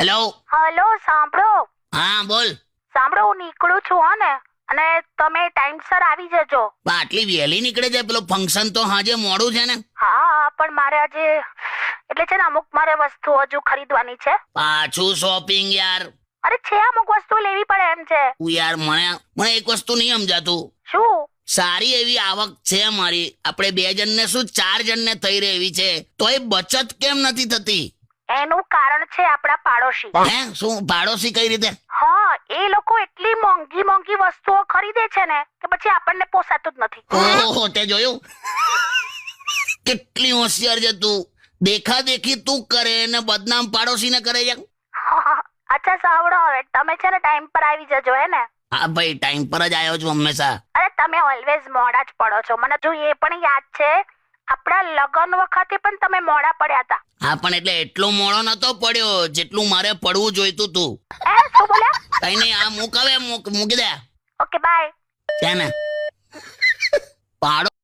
Hello hello સાંભળો. હા બોલ. સાંભળો હું નીકળું છું હા ને. અને તમે ટાઈમસર આવી જજો. આટલી વહેલી નીકળે છે? પેલો ફંક્શન તો હાજે મોડું છે ને? હા પણ મારે આજે એટલે છે ને અમુક મારે વસ્તુ હજુ ખરીદવાની છે. પાછું શોપિંગ યાર. અરે છે અમુક વસ્તુ લેવી પડે એમ છે. હું યાર મને મને એક વસ્તુ નહીં સમજાતું. શું? સારી એવી આવક છે મારી. આપણે બે જણને શું ચાર જણને થઈ રહેવી છે? તો એ બચત કેમ નથી થતી? એનું કારણ છે આપણા પાડોશી. હે શું પાડોશી કઈ રીતે? હા એ લોકો એટલી મોંઘી મોંઘી વસ્તુઓ ખરીદે છે ને કે પછી આપણને પોસાતું જ નથી. ઓહો તે જોયું? કેટલી હોશિયાર છે તું. દેખા દેખી તું કરે ને બદનામ પાડોશીને કરે છે. અચ્છા સાંભળો હવે. તમે છે ને ટાઈમ પર આવી જજો હે ને? હા ભાઈ ટાઈમ પર જ આવ્યો છું હંમેશા. અરે તમે ઓલવેઝ મોડા જ પડો છો. મને જો એ પણ યાદ છે આપણા લગ્ન વખતે પણ તમે મોડા પડ્યા હતા. હા પણ એટલે એટલો મોડો નતો પડ્યો જેટલું મારે પડવું જોઈતું તું. એ શું બોલ્યા? કઈ નહીં આ મૂક હવે મૂક મૂકી દે. ઓકે બાય ને? પાડો